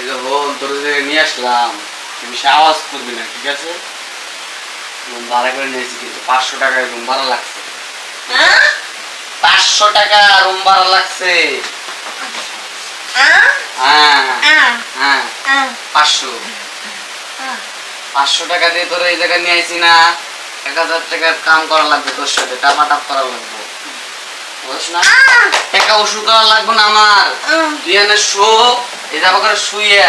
এই যে হোল তোর নিয়ে আসলাম তুমি আওয়াজ করবি না ঠিক আছে? রুম ভাড়া করে নিয়েছি কিন্তু পাঁচশো টাকায় রুম ভাড়া লাগছে। হ্যাঁ? পাঁচশো টাকা রুম ভাড়া লাগছে। আহ, হ্যাঁ আহ, হ্যাঁ আহ, পাঁচশো। পাঁচশো টাকা দিয়ে তোর এই জায়গায় নিয়ে আইছি না এক হাজার টাকার কাম করা লাগবে তোর সাথে টাপা টাপ করা লাগবে। বুঝছ না? টাকা ওষুধ করা লাগবে না আমার। উম, তুই এনে শো এটা করে শুয়ে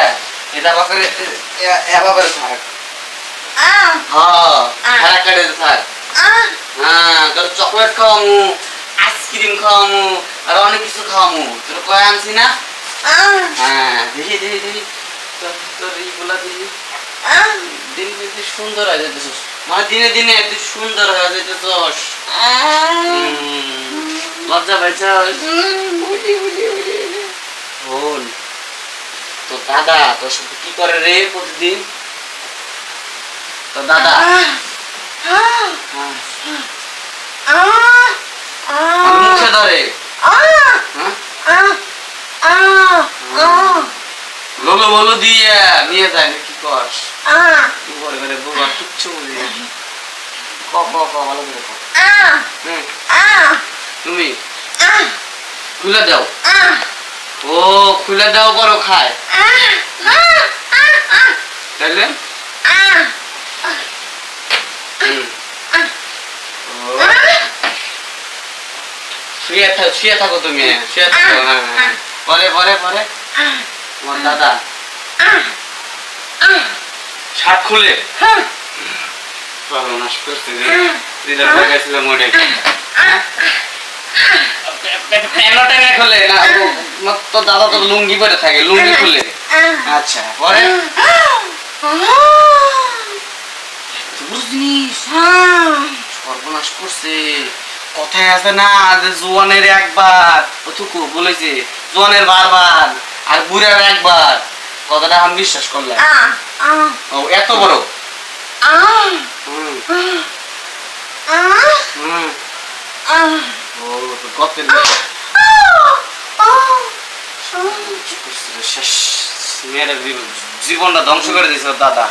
এটা করে এবা করে থাক আহ, হ্যাঁ। কাটে থাক হ্যাঁ তোর চকলেট খাওয়ামু আইসক্রিম খাওয়ামু আর অনেক কিছু খাওয়ামু। তোর কয় আনছি না? হ্যাঁ দেখি দেখি দেখি। তোর তোর এইগুলা দেখি। দিন দিন সুন্দর হয়ে যেতেছিস মানে দিনে দিনে তুই সুন্দর হয়ে যেতেছস লজ্জা পাইছ দাদা তোর সাথে কি করে রে প্রতিদিন? তোর দাদা। মুখে ধরে। লোলো বলো দিয়ে নিয়ে যায় কি করস কি করে করে বাবা কিচ্ছু না। ক ক ক ভালো করে তুমি খুলে দাও। ও, খুলে দাও বড় খায়। তাইলে? শুয়ে থাকো শুয়ে থাকো তুমি, শুয়ে থাকো। পরে পরে পরে আমার দাদা। শার্ট খুলে। সর্বনাশ করছে দিদার লাগাইছিল মোড়ে প্যানো টেনে খুলে না ও- আমার তো দাদা তো লুঙ্গি পরে থাকে লুঙ্গি খুলে। আচ্ছা পরে? জিনিস সর্বনাশ করছে। কথায় আছে না যে জোয়ানের একবার ওটুকু বলেছে জোয়ানের বারবার আর বুড়ার একবার। কথাটা আমি বিশ্বাস করলাম। ও এত বড়। হুম। ও তো গতের শেষ মেয়েরা জীবনটা ধ্বংস করে দাদা।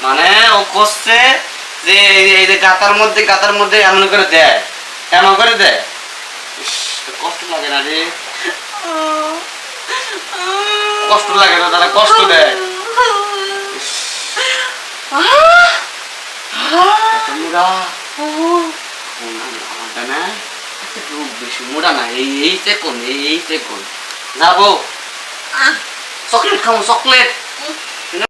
মানে ও করছে যে এই- যে গাতার মধ্যে গাতার মধ্যে এমন করে দেয়। এমন করে দেয়। কষ্ট লাগে না রে। কষ্ট লাগে না দাদা কষ্ট দেয়। না? রূপ বেশি মুড়া না এই এই চেকন এই এই চেকন যাব। চকলেট খাব চকলেট।